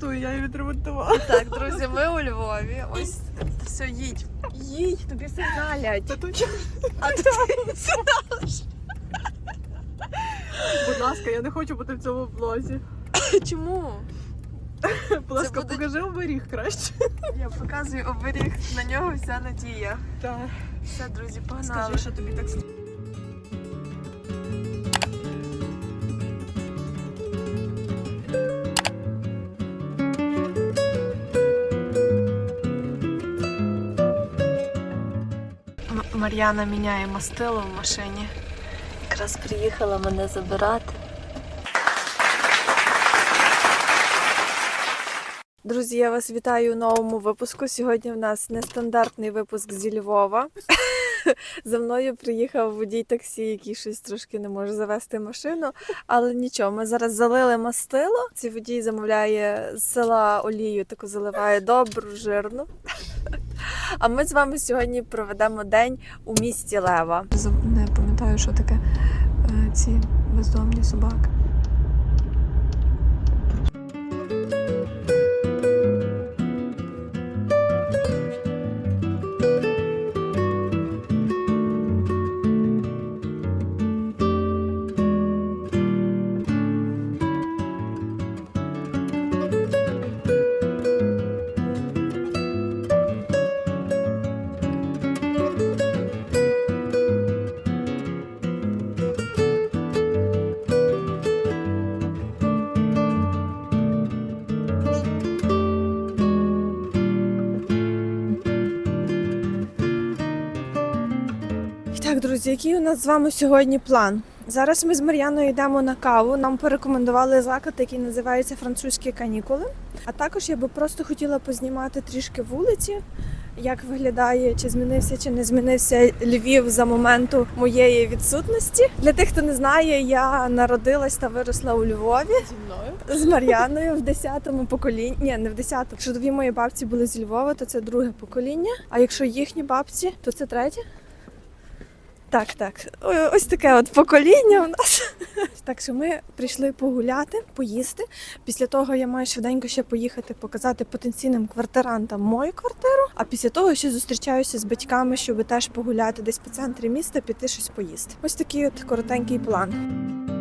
ремонтую, я її відремонтувала. Так, друзі, ми у Львові. Ось все, їдь. Їдь, тобі сигналять. Та тут А ти Будь ласка, я не хочу бути в цьому влозі. чому? Будь ласка, буде- покажи оберіг краще. Я показую оберіг, на нього вся надія. Так. Все, друзі, погнали. Скажи, що тобі так Мар'яна міняє мастило в машині. Якраз приїхала мене забирати. Друзі, я вас вітаю у новому випуску. Сьогодні в нас нестандартний випуск зі Львова. За мною приїхав водій таксі, який щось трошки не може завести машину. Але нічого, ми зараз залили мастило. Цей водій замовляє з села олію, таку заливає добру, жирну. А ми з вами сьогодні проведемо день у місті Лева. Не пам'ятаю, що таке е, ці бездомні собаки. Так, друзі, який у нас з вами сьогодні план? Зараз ми з Мар'яною йдемо на каву. Нам порекомендували заклад, який називається Французькі канікули. А також я би просто хотіла познімати трішки вулиці, як виглядає, чи змінився, чи не змінився Львів за моменту моєї відсутності. Для тих, хто не знає, я народилась та виросла у Львові зі мною. з Мар'яною в 10-му поколінні. Ні, не в 10-му. Якщо дві мої бабці були з Львова, то це друге покоління. А якщо їхні бабці, то це третє. Так, так. Ось таке от покоління у нас. Так що ми прийшли погуляти, поїсти. Після того я маю швиденько ще поїхати показати потенційним квартирантам мою квартиру. А після того ще зустрічаюся з батьками, щоб теж погуляти десь по центрі міста, піти щось поїсти. Ось такий от коротенький план.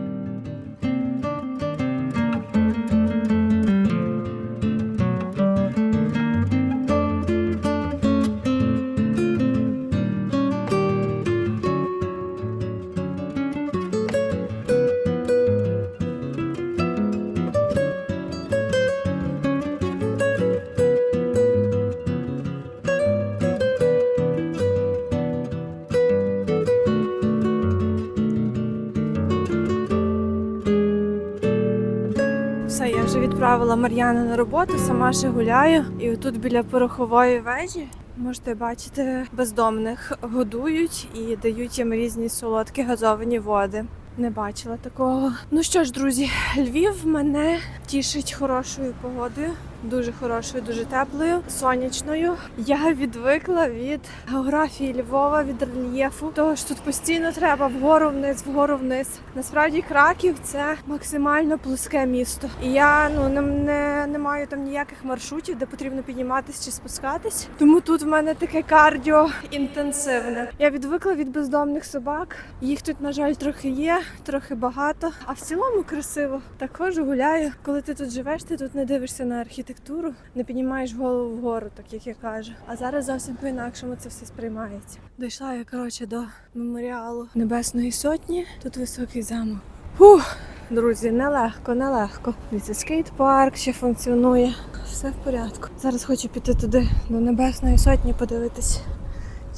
Відправила Мар'яну на роботу, сама ще гуляю. І отут біля порохової вежі можете бачити бездомних годують і дають їм різні солодкі газовані води. Не бачила такого. Ну що ж, друзі, Львів мене тішить хорошою погодою, дуже хорошою, дуже теплою, сонячною. Я відвикла від географії Львова, від рельєфу. Того ж тут постійно треба вгору вниз, вгору вниз. Насправді Краків це максимально плоске місто. І я ну не, не, не маю там ніяких маршрутів, де потрібно підніматись чи спускатись. Тому тут в мене таке кардіо інтенсивне. Я відвикла від бездомних собак. Їх тут, на жаль, трохи є, трохи багато. А в цілому красиво. Так ходжу, гуляю. Коли ти тут живеш, ти тут не дивишся на архітектуру, не піднімаєш голову вгору, так як я кажу. А зараз зовсім по-інакшому це все сприймається. Дійшла я коротше до меморіалу Небесної Сотні. Тут високий замок. Фух, друзі, нелегко, нелегко. Дивіться, скейт-парк ще функціонує. Все в порядку. Зараз хочу піти туди до Небесної Сотні, подивитись,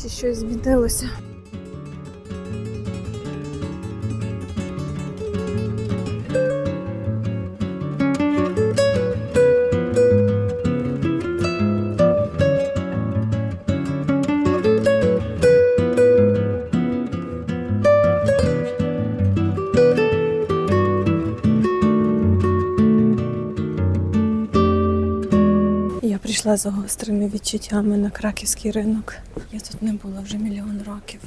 чи щось змінилося. Прийшла за гострими відчуттями на краківський ринок. Я тут не була вже мільйон років.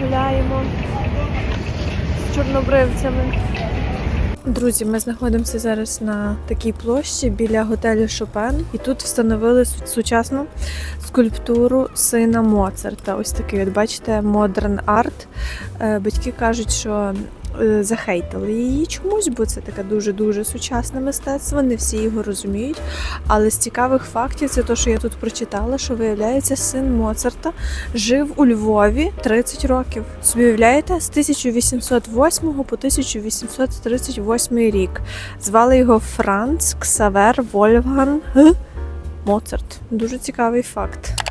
Гуляємо, з чорнобривцями. Друзі, ми знаходимося зараз на такій площі біля готелю Шопен, і тут встановили сучасну скульптуру сина Моцарта. Ось такий, от бачите, модерн арт. Е, Батьки кажуть, що захейтили її чомусь, бо це таке дуже дуже сучасне мистецтво. Не всі його розуміють. Але з цікавих фактів це те, що я тут прочитала, що виявляється, син Моцарта жив у Львові 30 років. Собі уявляєте, з 1808 по 1838 рік. Звали його Франц Ксавер Вольфган Моцарт. Дуже цікавий факт.